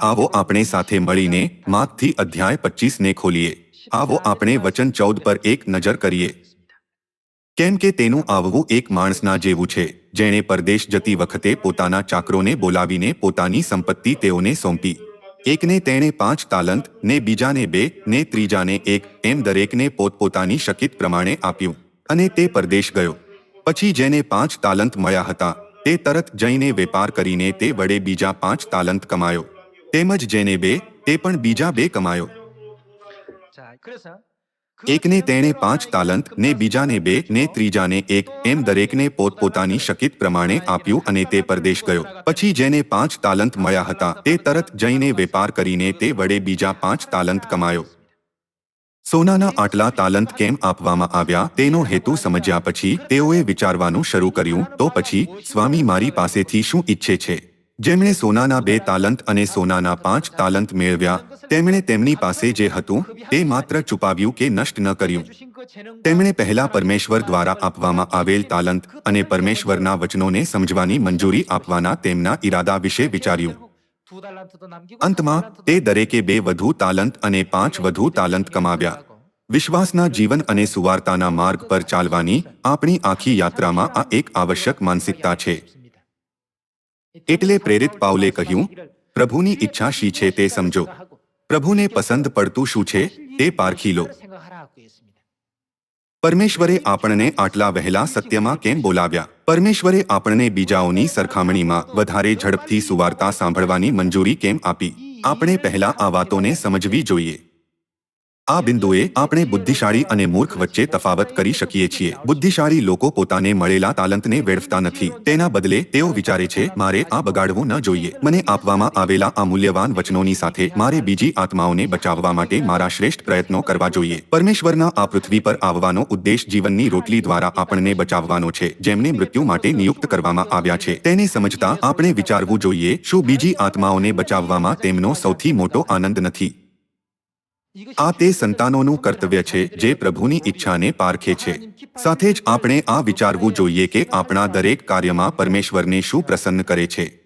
આવો આપણે સાથે મળીને માગથી અધ્યાય પચીસને ખોલીએ. આવો આપણે વચન ચૌદ પર એક નજર કરીએ. કેમ કે તેનું આવવું એક માણસના જેવું છે, જેણે પરદેશ જતી વખતે પોતાના ચાકરોને બોલાવીને પોતાની સંપત્તિ તેઓને સોંપી. એકને તેણે પાંચ તાલંત, ને બીજાને બે, ને ત્રીજાને એક, એમ દરેકને પોતપોતાની શકિત પ્રમાણે આપ્યું. અને તે પરદેશ ગયો. પછી જેને પાંચ તાલંત મળ્યા હતા, તે તરત જઈને વેપાર કરીને તે વડે બીજા પાંચ તાલંત કમાયો. તેમજ જેને બે, તે પણ બીજા બે કમાયો. એકને તેણે પાંચ તાલંત, ને બીજાને બે, ને ત્રીજાને એક, એમ દરેકને પોતપોતાની શકિત પ્રમાણે આપ્યું અને તે પરદેશ ગયો. પછી જેને પાંચ તાલંત મળ્યા હતા, તે તરત જઈને વેપાર કરીને તે વડે બીજા પાંચ તાલંત કમાયો. સોનાના આટલા તાલંત કેમ આપવામાં આવ્યા, તેનો હેતુ સમજ્યા પછી તેઓએ વિચારવાનું શરૂ કર્યું, તો પછી, સ્વામી મારી પાસેથી શું ઈચ્છે છે? જેમણે સોનાના બે તાલંત અને સોનાના પાંચ તાલંત મેળવ્યા, તેમણે તેમની પાસે જે હતું, તે માત્ર છુપાવ્યું કે નષ્ટ ન કર્યું. તેમણે પહેલા પરમેશ્વર દ્વારા આપવામાં આવેલ તાલંત અને પરમેશ્વરના વચનોને સમજવાની મંજૂરી આપવાના તેમના ઈરાદા વિશે વિચાર્યું. અંતમાં, તે દરેકે બે વધુ તાલંત અને પાંચ વધુ તાલંત કમાવ્યા. વિશ્વાસના જીવન અને સુવાર્તાના માર્ગ પર ચાલવાની આપણી આખી યાત્રામાં આ એક આવશ્યક માનસિકતા છે. એટલે પ્રેરિત પાઉલે કહ્યું, પ્રભુની ઈચ્છા શી છે તે સમજો. પ્રભુને પસંદ પડતું શું છે તે પારખી લો. પરમેશ્વરે આપણને આટલા વહેલા સત્યમાં કેમ બોલાવ્યા? પરમેશ્વરે આપણને બીજાઓની સરખામણીમાં વધારે ઝડપથી સુવાર્તા સાંભળવાની મંજૂરી કેમ આપી? આપણે પહેલા આ વાતોને સમજવી જોઈએ. આ બિંદુએ આપણે બુદ્ધિશાળી અને મૂર્ખ વચ્ચે તફાવત કરી શકીએ છીએ. બુદ્ધિશાળી લોકો પોતાને મળેલા તાલંતને વેડફતા નથી. તેના બદલે તેઓ વિચારે છે, મારે આ બગાડવું ન જોઈએ. મને આપવામાં આવેલા આ મૂલ્યવાન વચનોની સાથે મારે બીજી આત્માઓને બચાવવા માટે મારા શ્રેષ્ઠ પ્રયત્નો કરવા જોઈએ. પરમેશ્વરના આ પૃથ્વી પર આવવાનો ઉદ્દેશ જીવનની રોટલી દ્વારા આપણને બચાવવાનો છે, જેમને મૃત્યુ માટે નિયુક્ત કરવામાં આવ્યા છે. તેને સમજતા આપણે વિચારવું જોઈએ, શું બીજી આત્માઓને બચાવવામાં તેમનો સૌથી મોટો આનંદ નથી. આ તે સંતાનોનું કર્તવ્ય છે જે પ્રભુની ઈચ્છાને પારખે છે. સાથે જ આપણે આ વિચારવું જોઈએ કે આપણા દરેક કાર્યમાં પરમેશ્વરને શું પ્રસન્ન કરે છે.